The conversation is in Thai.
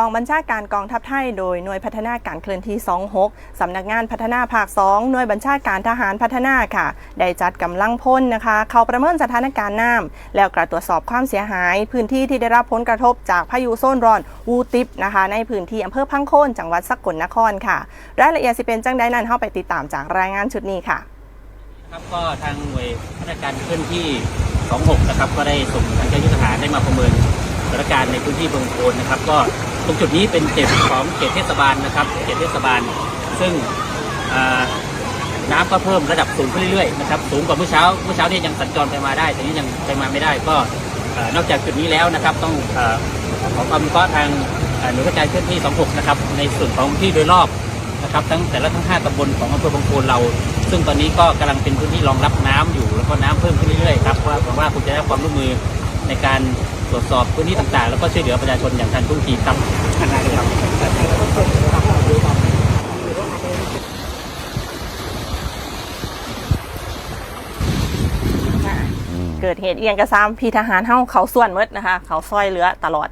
องบัญชาการกองทัพไทยโดยหน่วยพัฒนาการเคลื่อนที่ 26 สำนักงานพัฒนาภาค 2 หน่วยบัญชาการทหารพัฒนาค่ะ ได้จัดกำลังพลนะคะ เข้าประเมินสถานการณ์น้ำแล้วก็ตรวจสอบความเสียหาย พื้นที่ที่ได้รับผลกระทบจากพายุโซนร้อนวูติปนะคะ ในพื้นที่อำเภอพังโคนจังหวัดสกลนครค่ะ รายละเอียดสิเป็นจังใดนั้นเข้าไปติดตามจากรายงานชุดนี้ค่ะครับก็ทางหน่วยพัฒนาการเคลื่อนที่ 26 นะครับ ก็ได้ส่งทางเจ้าหน้าที่ทหารได้มาประเมินสถานการณ์ในพื้นที่บืองโคนนะครับ ก็ ตรงจุดนี้เป็นเขตของเขตเทศบาลนะครับ เขตเทศบาล ซึ่งน้ำก็เพิ่มระดับสูงขึ้นเรื่อยๆนะครับสูงกว่าเมื่อเช้าเมื่อเช้านี่ยังสัญจรไปมาได้แต่นี้ยังไปมาไม่ได้ก็นอกจากจุดนี้แล้วนะครับ ต้องอขอความอนุเคราะห์ทางหน่วยพัฒนาการเคลื่อนที่ 26 นะครับ ในส่วนของที่โดยรอบนะครับ ทั้งแต่ละทั้ง 5ตำบลของอำเภอบางโคนเรา ซึ่งตอนนี้ก็กำลังเป็นพื้นที่รองรับน้ำอยู่แล้วก็น้ำเพิ่มขึ้นเรื่อยๆครับว่าหวังว่าคุณจะได้ความร่วมมือ ในการตรวจสอบพื้นที่ต่างๆ แล้วก็ช่วยเหลือประชาชนอย่างทันท่วงทีครับครับเกิดเหตุเอียงกระซ้ำพี่ทหารเฮาเขาส่วนหมดนะคะ เขาซอยเหลือตลอด